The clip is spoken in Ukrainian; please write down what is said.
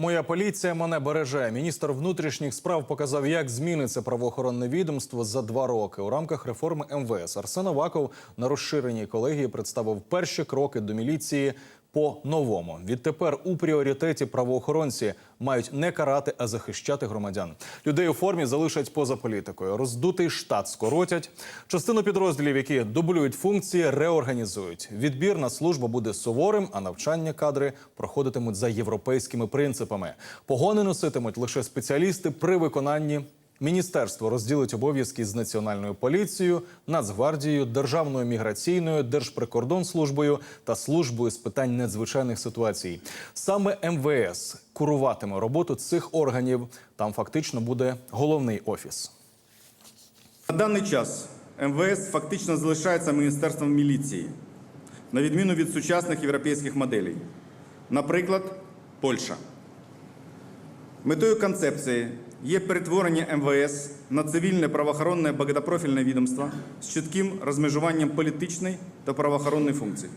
Моя поліція мене береже. Міністр внутрішніх справ показав, як зміниться правоохоронне відомство за два роки. У рамках реформи МВС Арсен Аваков на розширеній колегії представив перші кроки до міліції по-новому. Відтепер у пріоритеті правоохоронці мають не карати, а захищати громадян. Людей у формі залишать поза політикою. Роздутий штат скоротять. Частину підрозділів, які дублюють функції, реорганізують. Відбір на службу буде суворим, а навчання кадри проходитимуть за європейськими принципами. Погони носитимуть лише спеціалісти при виконанні. Міністерство розділить обов'язки з національною поліцією, Нацгвардією, Державною міграційною, Держприкордонслужбою та службою з питань надзвичайних ситуацій. Саме МВС куруватиме роботу цих органів. Там фактично буде головний офіс. На даний час МВС фактично залишається міністерством міліції, на відміну від сучасних європейських моделей. Наприклад, Польща. Метою концепції є перетворення МВС на цивільне правоохоронне багатопрофільне відомство з чітким розмежуванням політичної та правоохоронної функцій.